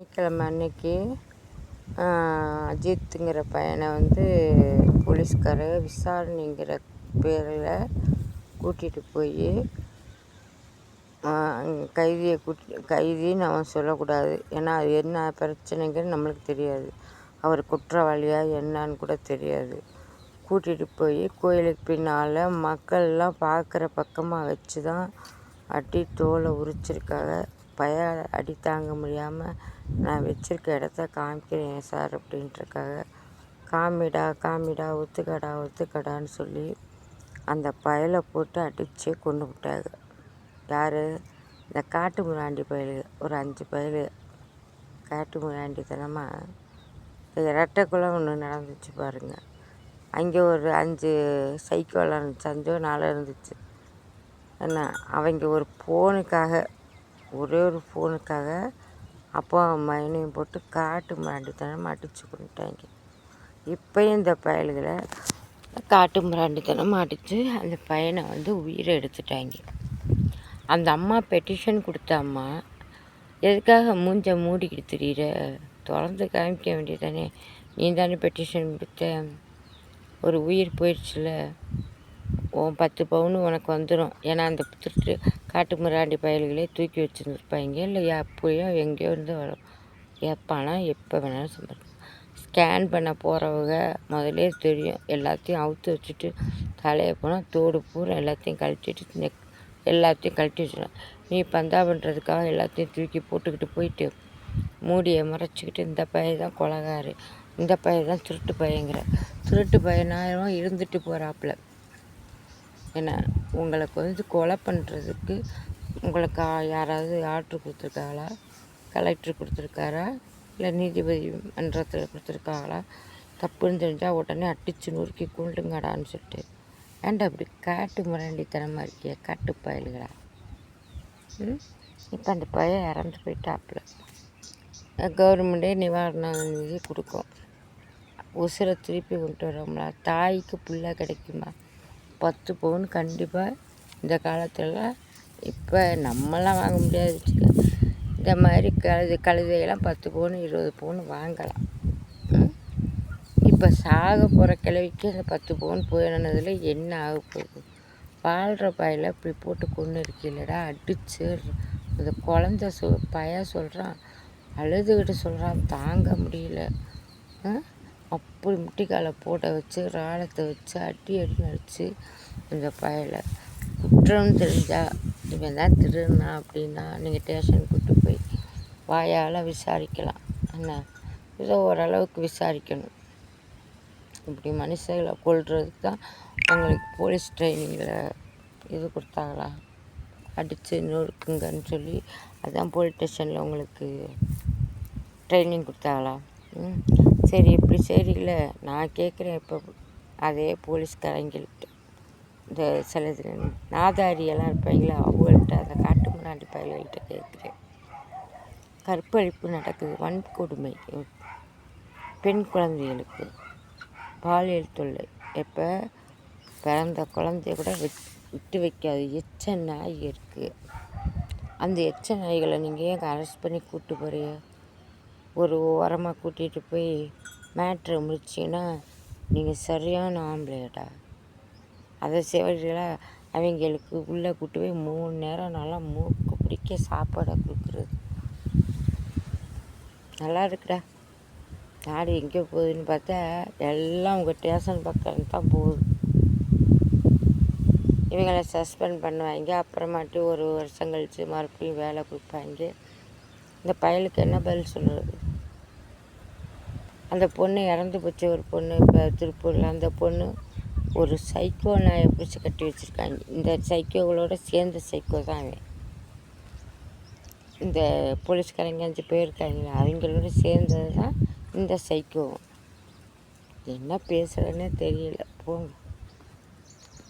சனிக்கிழமை அன்னைக்கு அஜித்துங்கிற பையனை வந்து போலீஸ்காரர் விசாரணைங்கிற பேரில் கூட்டிகிட்டு போய் கைதியை கூட்டி கைதின்னு அவன் சொல்லக்கூடாது. ஏன்னா அது என்ன பிரச்சனைங்கிறது நம்மளுக்கு தெரியாது. அவர் குற்றவாளியாக என்னன்னு கூட தெரியாது. கூட்டிகிட்டு போய் கோயிலுக்கு பின்னால் மக்கள்லாம் பார்க்குற பக்கமாக வச்சு தான் அட்டி தோலை உரிச்சிருக்காங்க. பய அடி தாங்க முடியாமல் நான் வச்சுருக்க இடத்த காமிக்கிறேன் சார் அப்படின்றக்காக. காமிடா காமிடா ஒத்துக்கடா ஒத்துக்கடான்னு சொல்லி அந்த பயலை போட்டு அடித்து கொண்டு விட்டாங்க. யார்? இந்த காட்டு முராண்டி பயல் ஒரு அஞ்சு பயல். காட்டு முராண்டி தனமாக ரெட்டைக்குளம் ஒன்று நடந்துச்சு பாருங்கள் அங்கே ஒரு அஞ்சு சைக்கோலாம் இருந்துச்சு அஞ்சோ நாளாக இருந்துச்சு. என்ன? அவங்க ஒரு ஃபோனுக்காக ஒரே ஒரு ஃபோனுக்காக அப்பா மகனையும் போட்டு காட்டு மிராண்டித்தனம் அடித்து கொண்டுட்டாங்க. இப்போயும் இந்த பயல்களை காட்டு மிராண்டித்தனம் அடித்து அந்த பையனை வந்து உயிரை எடுத்துட்டாங்க. அந்த அம்மா பெட்டிஷன் கொடுத்த அம்மா எதுக்காக மூஞ்ச மூடிக்கிட்டு தெரியுற? தொடர்ந்து காமிக்க வேண்டியதானே? நீ தானே பெட்டிஷன் கொடுத்த? ஒரு உயிர் போயிடுச்சுல? உன் பத்து பவுன் உனக்கு வந்துடும் ஏன்னா அந்த திருட்டு காட்டு மிராண்டி பயல்களே தூக்கி வச்சுருந்துருப்பாங்க இல்லை எப்போயோ எங்கேயோ இருந்து வரும். எப்போனா எப்போ வேணாலும் சம்பாதிக்கும் ஸ்கேன் பண்ண போகிறவங்க முதலே தெரியும். எல்லாத்தையும் அவுத்து வச்சுட்டு தலையை போனால் தோடு பூரா எல்லாத்தையும் கழட்டிட்டு நெக் எல்லாத்தையும் கழட்டி வச்சிடும் நீ பந்தா பண்ணுறதுக்காக எல்லாத்தையும் தூக்கி போட்டுக்கிட்டு போயிட்டு மூடியை மறைச்சிக்கிட்டு இந்த பையன் தான் கொலகாரு. இந்த பையன் தான் திருட்டு பையங்கிற திருட்டு பையனாயிரம் இருந்துட்டு போகிறாப்புல என்ன உங்களுக்கு வந்து கொலை பண்ணுறதுக்கு உங்களுக்கு யாராவது ஆர்ட்ரு கொடுத்துருக்காங்களா கலெக்டர் கொடுத்துருக்காரா? இல்லை நீதிபதி மன்றத்தில் கொடுத்துருக்காங்களா தப்புன்னு தெரிஞ்சால் உடனே அடித்து நொறுக்கி கொண்டுங்கடான்னு சொல்லிட்டு. ஏன்டா அப்படி காட்டு முரண்டித்தனமாக இருக்கிய காட்டு பயல்களா? ம்? இப்போ அந்த பையன் இறந்து போயிட்டாப்புல. கவர்மெண்ட்டே நிவாரண நிதி கொடுக்கும். உசுரை திருப்பி கொண்டு வரோம்ல தாய்க்கு புல்லாக கிடைக்குமா? பத்து பவுன் கண்டிப்பாக இந்த காலத்தில் இப்போ நம்மளாம் வாங்க முடியாது இந்த மாதிரி கழுது கழுதையெல்லாம் பத்து பவுன் இருபது பவுன் வாங்கலாம். இப்போ சாக போகிற கிழவிக்கு அந்த பத்து பவுன் போயினதில் என்ன ஆக போகுது? வாழ்கிற பாயில் இப்படி போட்டு கொண்டு இருக்கீங்களடா அடிச்சு அந்த குழந்த சொ பைய சொல்கிறான் அழுதுகிட்டு சொல்கிறான் தாங்க முடியல. அப்படி முட்டிக்காலை போட்ட வச்சு ராளத்தை வச்சு அடி அடி அடித்து அந்த பயலை. குற்றம் தெரிஞ்சால் இவன் தான் திருடுனா அப்படின்னா நீங்கள் ஸ்டேஷன் கூட்டு போய் வாயால் விசாரிக்கலாம். என்ன? ஏதோ ஓரளவுக்கு விசாரிக்கணும். இப்படி மனுஷங்களை கொள்றதுக்கு தான் அவங்களுக்கு போலீஸ் ட்ரைனிங்கில் இது கொடுத்தாங்களா? அடித்து நொறுக்குங்கன்னு சொல்லி அதுதான் போலீஸ் ஸ்டேஷனில் உங்களுக்கு ட்ரைனிங் கொடுத்தாங்களா? ம். சரி இப்படி சரியில்ல. நான் கேட்குறேன் இப்போ. அதே போலீஸ்காரங்கள்ட்ட இந்த சில நாதாரியெல்லாம் இருப்பாங்களே அவங்கள்ட்ட அந்த காட்டு முன்னாடி பயல்கள்கிட்ட கேட்குறேன். கற்பழிப்பு நடக்குது வன்கொடுமை. பெண் குழந்தைகளுக்கு பாலியல் தொல்லை. எப்போ? பிறந்த குழந்தைய கூட விட்டு வைக்காது. எச்ச நாய் இருக்குது அந்த எச்ச நாய்களை நீங்கள் ஏன் அரெஸ்ட் பண்ணி கூப்பிட்டு போகிறீங்க ஒரு ஓரமாக கூட்டிகிட்டு போய் மேட்ரு முடிச்சிங்கன்னா நீங்கள் சரியான ஆம்பளையடா. அதை செய்வீங்களா அவங்களுக்கு உள்ளே கூட்டு போய் மூணு நேரம் நல்லா மூக்கு பிடிக்க சாப்பாடை கொடுக்குறது. நல்லா இருக்குடா. நாடு எங்கே போகுதுன்னு பார்த்தா எல்லாம் உங்கள் ஸ்டேஷன் பக்கம் தான் போகுது. இவங்களை சஸ்பெண்ட் பண்ணுவாங்க. அப்புறமாட்டி ஒரு வருஷம் கழித்து மறுபடியும் வேலை கொடுப்பாங்க. இந்த பயலுக்கு என்ன பதில் சொல்கிறது அந்த பொண்ணு இறந்து போச்சு ஒரு பொண்ணு இப்போ திருப்பூரில். அந்த பொண்ணு ஒரு சைக்கோ நாயை பிடிச்சி கட்டி வச்சுருக்காங்க. இந்த சைக்கோகளோட சேர்ந்த சைக்கோ தான் அவன். இந்த போலீஸ்காரங்க அஞ்சு பேர் இருக்காங்க. அவங்களோட சேர்ந்தது தான் இந்த சைக்கோ என்ன பேசுகிறேன்னே தெரியல. போங்க.